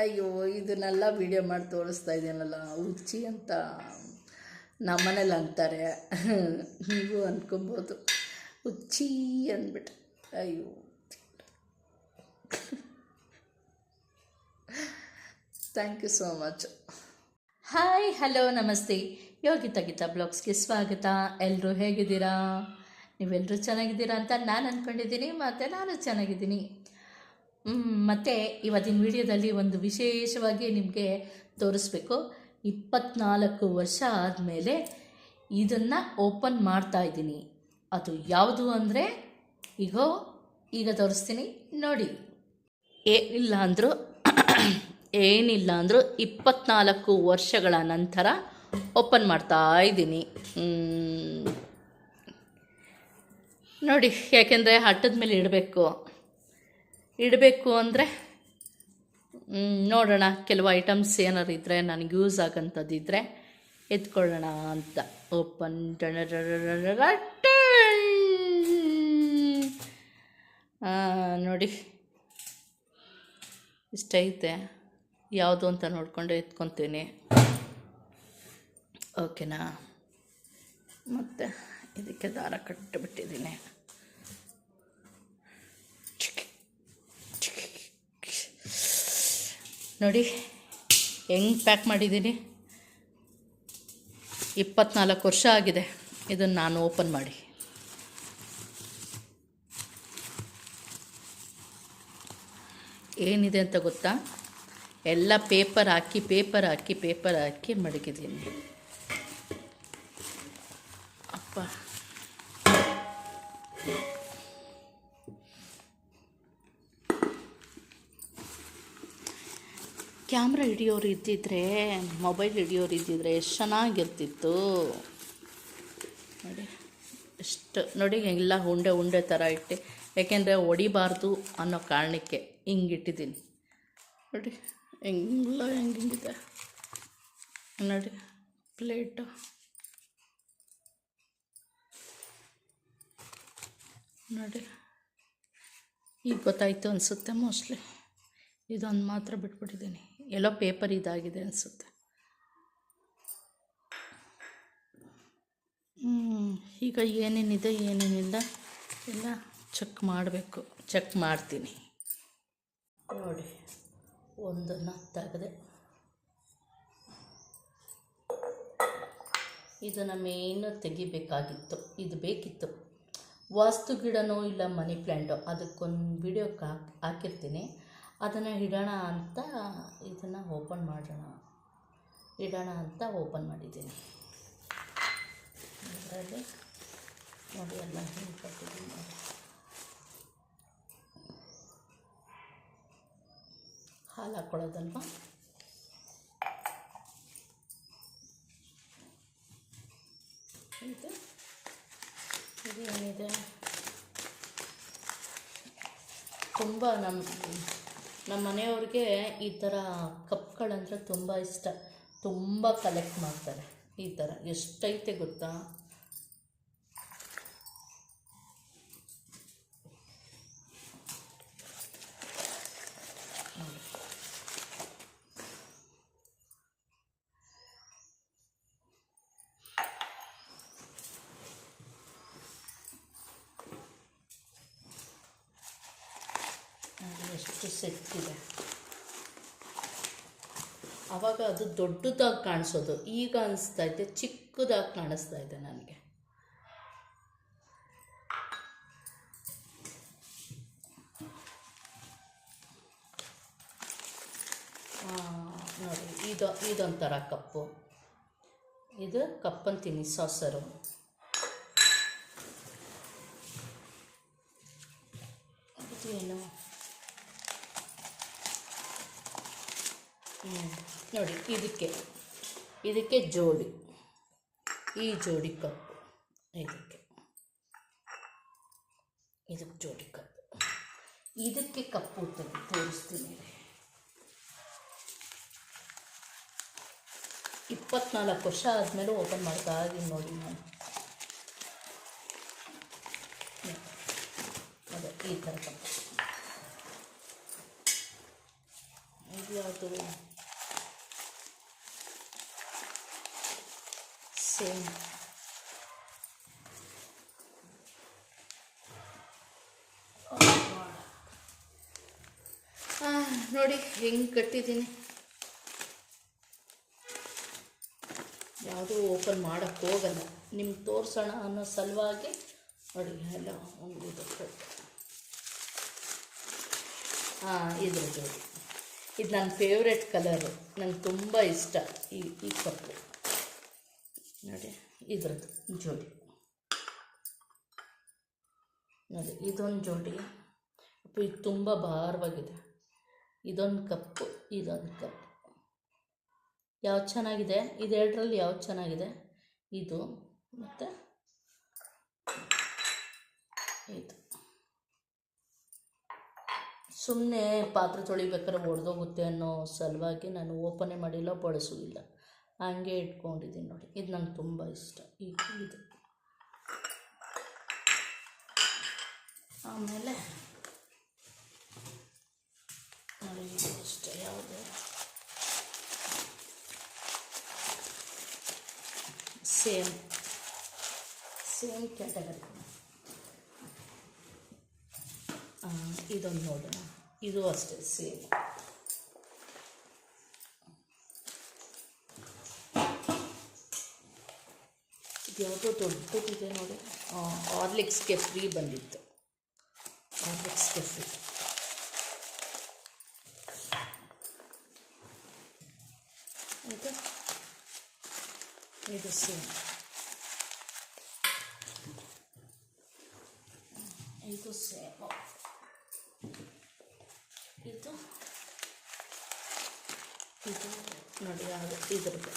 ಅಯ್ಯೋ, ಇದನ್ನೆಲ್ಲ ವಿಡಿಯೋ ಮಾಡಿ ತೋರಿಸ್ತಾ ಇದ್ದೀನಲ್ಲ ಉಚ್ಚಿ ಅಂತ ನಮ್ಮನೇಲಿ ಅಂತಾರೆ. ನೀವು ಅಂದ್ಕೊಬೋದು ಉಚ್ಚಿ ಅಂದ್ಬಿಟ್ಟು. ಅಯ್ಯೋ thank you so much hi hello ನಮಸ್ತೆ. ಯೋಗಿತಾ ಗೀತಾ ಬ್ಲಾಗ್ಸ್ಗೆ ಸ್ವಾಗತ. ಎಲ್ಲರೂ ಹೇಗಿದ್ದೀರಾ? ನೀವೆಲ್ಲರೂ ಚೆನ್ನಾಗಿದ್ದೀರಾ ಅಂತ ನಾನು ಅಂದ್ಕೊಂಡಿದ್ದೀನಿ ಮತ್ತು ನಾನು ಚೆನ್ನಾಗಿದ್ದೀನಿ. ಮತ್ತು ಇವತ್ತಿನ ವಿಡಿಯೋದಲ್ಲಿ ಒಂದು ವಿಶೇಷವಾಗಿ ನಿಮಗೆ ತೋರಿಸ್ಬೇಕು. ಇಪ್ಪತ್ನಾಲ್ಕು ವರ್ಷ ಆದಮೇಲೆ ಇದನ್ನು ಓಪನ್ ಮಾಡ್ತಾ ಇದ್ದೀನಿ. ಅದು ಯಾವುದು ಅಂದರೆ ಈಗ ಈಗ ತೋರಿಸ್ತೀನಿ, ನೋಡಿ. ಏನಿಲ್ಲ ಅಂದರೂ ಏನಿಲ್ಲ ಅಂದರೂ ಇಪ್ಪತ್ನಾಲ್ಕು ವರ್ಷಗಳ ನಂತರ ಓಪನ್ ಮಾಡ್ತಾ ಇದ್ದೀನಿ. ನೋಡಿ, ಯಾಕೆಂದರೆ ಹಟ್ಟದ ಮೇಲೆ ಇಡಬೇಕು. ಇಡಬೇಕು ಅಂದರೆ ನೋಡೋಣ ಕೆಲವು ಐಟಮ್ಸ್ ಏನಾರು ಇದ್ದರೆ ನನಗೆ ಯೂಸ್ ಆಗೋಂಥದ್ದಿದ್ರೆ ಎತ್ಕೊಳ್ಳೋಣ ಅಂತ. ಓಪನ್ ನೋಡಿ. ಇಷ್ಟೈತೆ ಯಾವುದು ಅಂತ ನೋಡಿಕೊಂಡು ಎತ್ಕೊತೀನಿ. ಓಕೆನಾ ಮತ್ತು ಇದಕ್ಕೆ ದಾರ ಕಟ್ಟಿಬಿಟ್ಟಿದ್ದೀನಿ ನೋಡಿ, ಹೆಂಗೆ ಪ್ಯಾಕ್ ಮಾಡಿದ್ದೀನಿ ಇಪ್ಪತ್ನಾಲ್ಕು ವರ್ಷ ಆಗಿದೆ, ಇದನ್ನು ನಾನು ಓಪನ್ ಮಾಡಿ. ಏನಿದೆ ಅಂತ ಗೊತ್ತಾ? ಎಲ್ಲ ಪೇಪರ್ ಹಾಕಿ ಪೇಪರ್ ಹಾಕಿ ಪೇಪರ್ ಹಾಕಿ ಮಡಗಿದ್ದೀನಿ. ಕ್ಯಾಮ್ರಾ ಹಿಡಿಯೋರು ಇದ್ದಿದ್ರೆ, ಮೊಬೈಲ್ ಹಿಡಿಯೋರು ಇದ್ದಿದ್ರೆ ಎಷ್ಟು ಚೆನ್ನಾಗಿರ್ತಿತ್ತು. ನೋಡಿ, ಎಷ್ಟು, ನೋಡಿ, ಎಲ್ಲ ಉಂಡೆ ಉಂಡೆ ಥರ ಇಟ್ಟೆ. ಯಾಕೆಂದರೆ ಹೊಡಿಬಾರ್ದು ಅನ್ನೋ ಕಾರಣಕ್ಕೆ ಹಿಂಗೆ ಇಟ್ಟಿದ್ದೀನಿ. ನೋಡಿ ಹೆಂಗಿಲ್ಲ ಹೆಂಗೆ ಹಿಂಗಿದೆ. ನೋಡಿ, ಪ್ಲೇಟು. ನೋಡಿ, ಈಗ ಗೊತ್ತಾಯಿತು ಅನಿಸುತ್ತೆ ಮೋಸ್ಟ್ಲಿ. ಇದೊಂದು ಮಾತ್ರ ಬಿಟ್ಬಿಟ್ಟಿದ್ದೀನಿ. ಎಲ್ಲೋ ಪೇಪರ್ ಇದಾಗಿದೆ ಅನಿಸುತ್ತೆ. ಈಗ ಏನೇನಿದೆ, ಏನೇನಿಲ್ಲ, ಎಲ್ಲ ಚೆಕ್ ಮಾಡಬೇಕು ಚೆಕ್ ಮಾಡ್ತೀನಿ. ನೋಡಿ, ಒಂದನ್ನು ತೆಗೆದೆ. ಇದನ್ನು ಮೇಯ್ನು ತೆಗಿಬೇಕಾಗಿತ್ತು, ಇದು ಬೇಕಿತ್ತು. ವಾಸ್ತು ಗಿಡನೋ ಇಲ್ಲ ಮನಿ ಪ್ಲ್ಯಾಂಟೋ ಅದಕ್ಕೊಂದು ವಿಡಿಯೋ ಹಾಕಿ ಹಾಕಿರ್ತೀನಿ. ಅದನ್ನು ಇಡೋಣ ಅಂತ ಇದನ್ನು ಓಪನ್ ಮಾಡೋಣ. ಇಡೋಣ ಅಂತ ಓಪನ್ ಮಾಡಿದ್ದೀನಿ. ಅದರಲ್ಲಿ ನೋಡಿ ಎಲ್ಲ ಹಿಂಗೆ ಹಾಲು ಹಾಕ್ಕೊಳ್ಳೋದಲ್ವ ಇದು? ಏನಿದೆ? ತುಂಬ ನಮ್ಮ ನಮ್ಮ ಮನೆಯವ್ರಿಗೆ ಈ ಥರ ಕಪ್ಗಳಂದರೆ ತುಂಬ ಇಷ್ಟ. ತುಂಬ ಕಲೆಕ್ಟ್ ಮಾಡ್ತಾರೆ. ಈ ಥರ ಎಷ್ಟೈತೆ ಗೊತ್ತಾ ನೋಡಿ. ನೋಡಿ ಎಷ್ಟು ಸೆಟ್ ಇದೆ ಆವಾಗ ಅದು ದೊಡ್ಡದಾಗಿ ಕಾಣಿಸೋದು. ಈಗ ಅನಿಸ್ತಾ ಇದೆ, ಚಿಕ್ಕದಾಗಿ ಕಾಣಿಸ್ತಾ ಇದೆ ನನಗೆ. ನೋಡಿ, ಇದು, ಇದೊಂಥರ ಕಪ್ಪು. ಇದು ಕಪ್ಪಂತೀನಿ ಸಾಸರು. ಇದೇನು ನೋಡಿ, ಇದಕ್ಕೆ ಇದಕ್ಕೆ ಜೋಡಿ. ಈ ಜೋಡಿ ಕಪ್ಪು. ಇದಕ್ಕೆ. ಇದಕ್ಕೆ ಜೋಡಿ ಕಪ್ಪು. ಇದಕ್ಕೆ ಕಪ್ಪು ತೆಗೆದು ತೋರಿಸ್ತೀನಿ. ಇಪ್ಪತ್ನಾಲ್ಕು ವರ್ಷ ಆದಮೇಲೆ ಓಪನ್ ಮಾಡ್ತಾ ಇದ್ದೀನಿ ನೋಡಿ ನಾನು. ಅದೇ, ಈ ಥರ ಕಪ್ಪು. ಇದು ಯಾವುದು? ಸೇಮ್ ನೋಡಿ, ಹೆಂಗೆ ಕಟ್ಟಿದ್ದೀನಿ. ಯಾವುದೂ ಓಪನ್ ಮಾಡೋಕ್ಕೆ ಹೋಗಲ್ಲ. ನಿಮ್ಗೆ ತೋರಿಸೋಣ ಅನ್ನೋ ಸಲುವಾಗಿ. ನೋಡಿ, ಎಲ್ಲ ಒಂದು ಹಾಂ ಇದ್ರ ಜೋಡಿ ಇದು ನನ್ನ ಫೇವ್ರೆಟ್ ಕಲರು ನಂಗೆ ತುಂಬ ಇಷ್ಟ ಈ ಈ ಕಪ್ಪು. ನೋಡಿ, ಇದ್ರದ್ದು ಜೋಡಿ. ನೋಡಿ, ಇದೊಂದು ಜೋಡಿ. ಅಪ್ಪ, ಇದು ತುಂಬ ಭಾರವಾಗಿದೆ. ಇದೊಂದು ಕಪ್ಪು, ಇದೊಂದು ಕಪ್ ಯಾವ್ದು ಚೆನ್ನಾಗಿದೆ? ಇದೆರಡರಲ್ಲಿ ಯಾವ್ದು ಚೆನ್ನಾಗಿದೆ? ಇದು ಮತ್ತು ಇದು. ಸುಮ್ಮನೆ ಪಾತ್ರೆ ತೊಳಿಬೇಕಾದ್ರೆ ಒಡೆದೋಗುತ್ತೆ ಅನ್ನೋ ಸಲುವಾಗಿ ನಾನು ಓಪನೇ ಮಾಡಿಲ್ಲ ಬಳಸೋದಿಲ್ಲ ಹಂಗೆ ಇಟ್ಕೊಂಡಿದ್ದೀನಿ ನೋಡಿ. ಇದು ನಂಗೆ ತುಂಬ ಇಷ್ಟ. ಈ ಇದು. ಆಮೇಲೆ ನೋಡಿ, ಇದು ಅಷ್ಟೇ ಯಾವುದು? ಸೇಮ್. Same category. ಇದೊಂದು ನೋಡೋಣ. ಇದು ಅಷ್ಟೇ, ಸೇಮ್. ಯಾವುದೋ ದೊಡ್ಡದಿದೆ ನೋಡಿ. ಆರ್ಲಿಕ್ಸ್ಗೆ ಫ್ರೀ ಬಂದಿತ್ತು. ಆರ್ಲಿಕ್ಸ್ಗೆ ಫ್ರೀ ಇದು ಇದು ಸೇಮ್ ಇದು ಸೇಮ್ ಇದು? ಇದು ನೋಡಿ ಯಾವುದು? ಇದ್ರದ್ದು.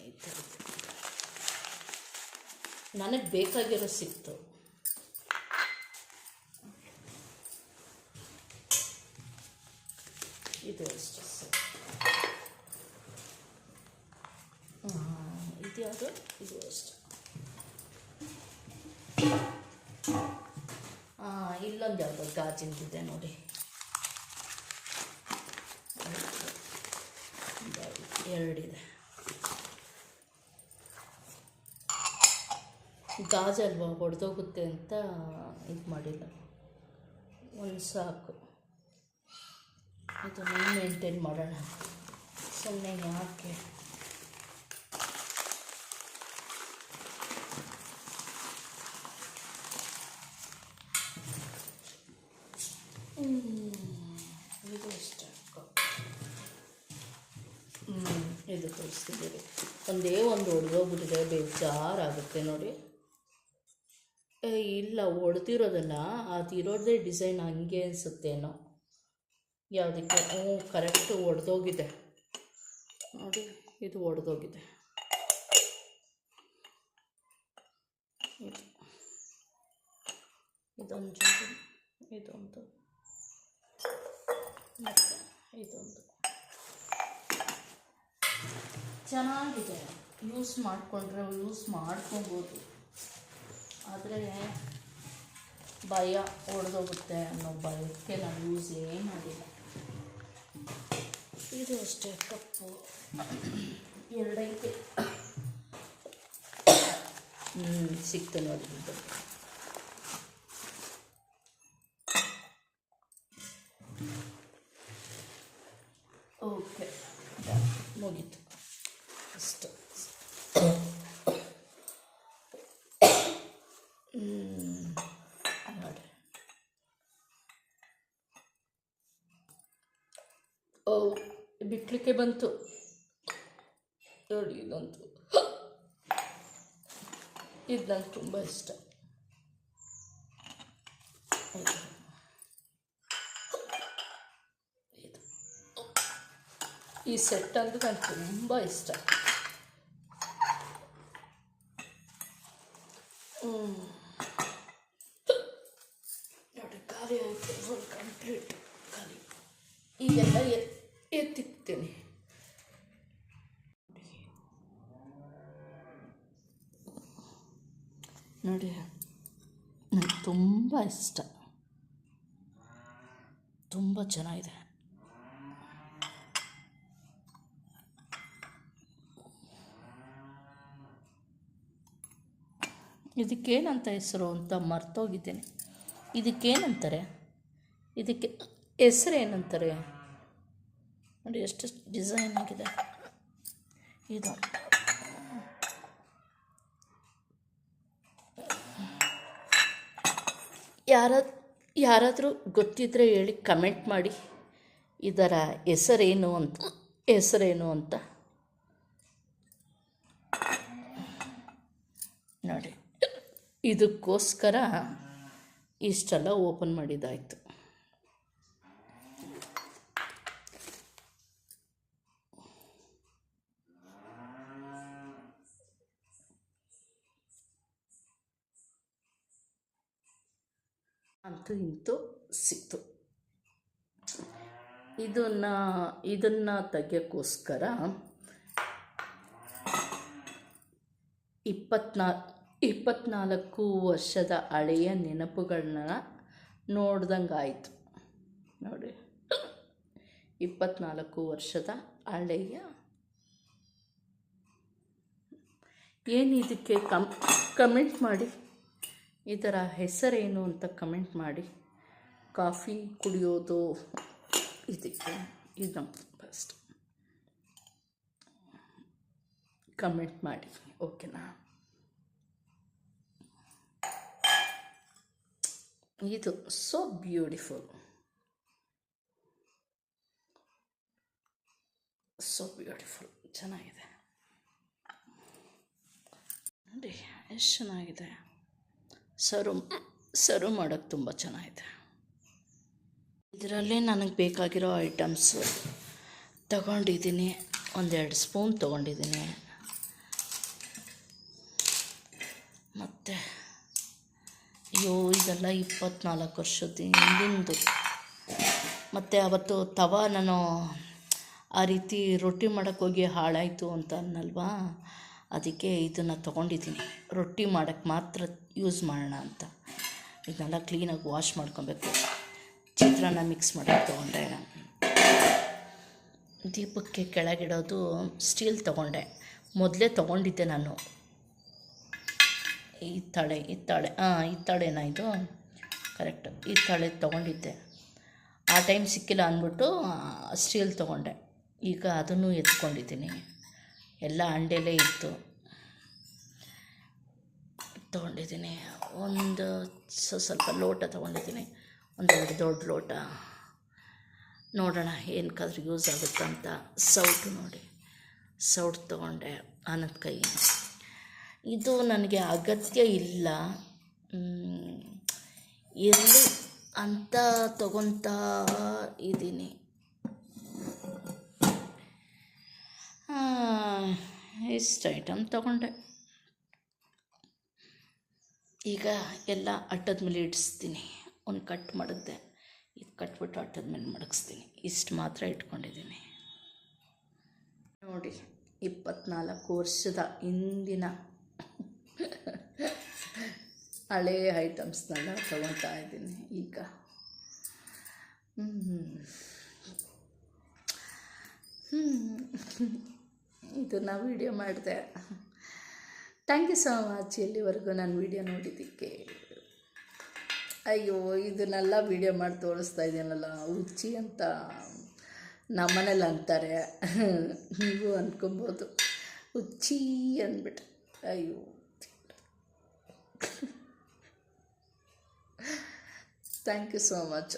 ಈ ಥರದ್ದು ನನಗೆ ಬೇಕಾಗಿರೋ ಸಿಕ್ತು. ಇದು ಅಷ್ಟೇ ಇದು ಯಾವುದು? ಇದು ಅಷ್ಟೆ. ಇಲ್ಲೊಂದು ಯಾವುದೋ ಗಾಜಿಂದಿದೆ ನೋಡಿ. ಎರಡಿದೆ ಗಾಜಲ್ವಾ ಒಡೆದೋಗುತ್ತೆ ಅಂತ ಇದು ಮಾಡಿಲ್ಲ ಒಂದು ಸಾಕು. ಹೆಂಗೆ ಮೇಂಟೈನ್ ಮಾಡೋಣ. ಸುಮ್ಮನೆ ಯಾಕೆ? ಇದು ಇಷ್ಟ ಇದು ಒಂದೇ ಒಂದು ಹೊಡೆದೋಗ್ಬಿಟ್ಟಿದೆ ಬೇಜಾರಾಗುತ್ತೆ ನೋಡಿ. ಇಲ್ಲ ಹೊಡೆದಿರೋದಲ್ಲ ಅದಿರೋದೇ ಡಿಸೈನ್ ಹಂಗೆ ಅನಿಸುತ್ತೇನೋ ಯಾವುದಕ್ಕೆ? ಹ್ಞೂ, ಕರೆಕ್ಟು ಒಡೆದೋಗಿದೆ. ನೋಡಿ, ಇದು ಒಡೆದೋಗಿದೆ. ಇದು. ಇದೊಂದು ಇದೊಂದು. ಮತ್ತು ಇದೊಂದು. ಚೆನ್ನಾಗಿದೆ. ಯೂಸ್ ಮಾಡಿಕೊಂಡ್ರೆ ಯೂಸ್ ಮಾಡ್ಕೊಬೋದು. ಆದರೆ ಭಯ ಒಡೆದೋಗುತ್ತೆ ಅನ್ನೋ ಭಯಕ್ಕೆ ನಾನು ಯೂಸ್ ಏನು ಮಾಡಿಲ್ಲ. ಇದು ಅಷ್ಟೇ ಕಪ್ಪು. ಎರಡೈತೆ. ಹ್ಞೂ ಸಿಕ್ತು ನೋಡಿ ಇದು ಓಕೆ ಮುಗೀತು ಅಷ್ಟು ಹ್ಮ್. ನೋಡಿ ಓ ಬಂತು. ನೋಡಿ ಇದೊಂದು ಇದು ನಂಗೆ ತುಂಬ ಇಷ್ಟ. ಈ ಸೆಟ್ ಅಂದರೆ ನಂಗೆ ತುಂಬ ಇಷ್ಟ. ನೋಡಿ. ನನಗೆ ತುಂಬ ಇಷ್ಟ. ತುಂಬ ಚೆನ್ನಾಗಿದೆ. ಇದಕ್ಕೇನಂತ ಹೆಸರು ಅಂತ ಮರ್ತೋಗಿದ್ದೇನೆ. ಇದಕ್ಕೇನಂತಾರೆ? ಇದಕ್ಕೆ ಹೆಸರು ಏನಂತಾರೆ ನೋಡಿ ಎಷ್ಟು ಡಿಸೈನ್ ಆಗಿದೆ. ಇದು. ಯಾರ, ಯಾರಾದರೂ ಗೊತ್ತಿದ್ದರೆ ಹೇಳಿ ಕಮೆಂಟ್ ಮಾಡಿ. ಇದರ ಹೆಸರೇನು ಅಂತ ಹೆಸರೇನು ಅಂತ? ನೋಡಿ. ಇದಕ್ಕೋಸ್ಕರ ಇಷ್ಟೆಲ್ಲ ಓಪನ್ ಮಾಡಿದ್ದಾಯಿತು. ಅಂತೂ ಇಂತೂ ಸಿಕ್ತು. ಇದನ್ನು ಇದನ್ನು ತೆಗಿಯೋಕ್ಕೋಸ್ಕರ ಇಪ್ಪತ್ನಾ, ಇಪ್ಪತ್ನಾಲ್ಕು ವರ್ಷದ ಹಳೆಯ ನೆನಪುಗಳನ್ನ ನೋಡ್ದಂಗೆ ಆಯಿತು ನೋಡಿ, ಇಪ್ಪತ್ನಾಲ್ಕು ವರ್ಷದ ಹಳೆಯ ಏನಿದಕ್ಕೆ ಕಮ್, ಕಮೆಂಟ್ ಮಾಡಿ. ಇದರ ಹೆಸರೇನು ಅಂತ ಕಮೆಂಟ್ ಮಾಡಿ. ಕಾಫಿ ಕುಡಿಯೋದು ಇದಕ್ಕೆ ಇದು ಫಸ್ಟ್ ಕಮೆಂಟ್ ಮಾಡಿ. ಓಕೆನಾ ಇದು ಸೋ ಬ್ಯೂಟಿಫುಲ್ ಸೋ ಬ್ಯೂಟಿಫುಲ್ ಚೆನ್ನಾಗಿದೆ. ನೋಡಿ, ಎಷ್ಟು ಚೆನ್ನಾಗಿದೆ. ಸರ್ವ್ ಸರ್ವ್ ಮಾಡೋಕ್ಕೆ ತುಂಬ ಚೆನ್ನಾಗಿದೆ. ಇದರಲ್ಲಿ ನನಗೆ ಬೇಕಾಗಿರೋ ಐಟಮ್ಸು ತಗೊಂಡಿದ್ದೀನಿ. ಒಂದೆರಡು ಸ್ಪೂನ್ ತೊಗೊಂಡಿದ್ದೀನಿ. ಮತ್ತು, ಅಯ್ಯೋ, ಇದೆಲ್ಲ ಇಪ್ಪತ್ನಾಲ್ಕು ವರ್ಷದ ಹಿಂದಿಂದು. ಮತ್ತು ಅವತ್ತು ತವ ನಾನು ಆ ರೀತಿ ರೊಟ್ಟಿ ಮಾಡೋಕ್ಕೋಗಿ ಹಾಳಾಯಿತು ಅಂತ ಅನ್ನಲ್ವಾ? ಅದಕ್ಕೆ ಇದನ್ನು ತೊಗೊಂಡಿದ್ದೀನಿ. ರೊಟ್ಟಿ ಮಾಡೋಕ್ಕೆ ಮಾತ್ರ ಯೂಸ್ ಮಾಡೋಣ ಅಂತ. ಇದನ್ನೆಲ್ಲ ಕ್ಲೀನಾಗಿ ವಾಶ್ ಮಾಡ್ಕೊಬೇಕು. ಚಿತ್ರಾನ್ನ ಮಿಕ್ಸ್ ಮಾಡೋಕ್ಕೆ ತೊಗೊಂಡೆ ದೀಪಕ್ಕೆ ಕೆಳಗಿಡೋದು ಸ್ಟೀಲ್ ತೊಗೊಂಡೆ. ಮೊದಲೇ ತೊಗೊಂಡಿದ್ದೆ ನಾನು. ಈ ತಳೆ ಈ ತಳೆ ಹಾಂ ಈ ತಳೆನಾ ಇದು? ಕರೆಕ್ಟ್ ಈ ತಳೆ ತೊಗೊಂಡಿದ್ದೆ. ಆ ಟೈಮ್ ಸಿಕ್ಕಿಲ್ಲ ಅಂದ್ಬಿಟ್ಟು ಸ್ಟೀಲ್ ತೊಗೊಂಡೆ. ಈಗ ಅದನ್ನು ಎತ್ಕೊಂಡಿದ್ದೀನಿ. ಎಲ್ಲ ಅಂಡೆಲೇ ಇತ್ತು. ತೊಗೊಂಡಿದ್ದೀನಿ. ಒಂದು ಸ್ವಲ್ಪ ಲೋಟ ತೊಗೊಂಡಿದ್ದೀನಿ. ಒಂದೆರಡು ದೊಡ್ಡ ಲೋಟ. ನೋಡೋಣ ಏನಕ್ಕಾದ್ರೂ ಯೂಸ್ ಆಗುತ್ತೆ ಅಂತ ಸೌಟು ನೋಡಿ. ಸೌಟ್ ತೊಗೊಂಡೆ ಆನಂದ್ ಕೈ. ಇದು ನನಗೆ ಅಗತ್ಯ ಇಲ್ಲ. ಇರಲಿ ಅಂತ ತಗೊತಾ ಇದ್ದೀನಿ. ಇಷ್ಟು ಐಟಮ್ ತಗೊಂಡೆ. ಈಗ ಎಲ್ಲ ಅಟ್ಟದ ಮೇಲೆ ಇಡಿಸ್ತೀನಿ. ಒಂದು ಕಟ್ ಮಾಡಿದ್ದೆ. ಇದು ಕಟ್ಬಿಟ್ಟು ಅಟ್ಟದ ಮೇಲೆ ಮಡಗಿಸ್ತೀನಿ. ಇಷ್ಟು ಮಾತ್ರ ಇಟ್ಕೊಂಡಿದ್ದೀನಿ. ನೋಡಿ, ಇಪ್ಪತ್ನಾಲ್ಕು ವರ್ಷದ ಹಿಂದಿನ ಹಳೆಯ ಐಟಮ್ಸ್ನೆಲ್ಲ ತೊಗೊತಾ ಇದ್ದೀನಿ ಈಗ. ಇದನ್ನು ವೀಡಿಯೋ ಮಾಡಿದೆ. ಥ್ಯಾಂಕ್ ಯು ಸೊ ಮಚ್ ಎಲ್ಲಿವರೆಗೂ ನಾನು ವೀಡಿಯೋ ನೋಡಿದ್ದಕ್ಕೆ? ಅಯ್ಯೋ, ಇದನ್ನೆಲ್ಲ ವೀಡಿಯೋ ಮಾಡಿ ತೋರಿಸ್ತಾ ಇದ್ದೀನಲ್ಲ. ಹುಚ್ಚಿ ಅಂತ ನಮ್ಮನೇಲಿ ಅಂತಾರೆ. ನೀವು ಅಂದ್ಕೊಬೋದು ಹುಚ್ಚಿ ಅಂದ್ಬಿಟ್ಟು. ಅಯ್ಯೋ ಥ್ಯಾಂಕ್ ಯು ಸೋ ಮಚ್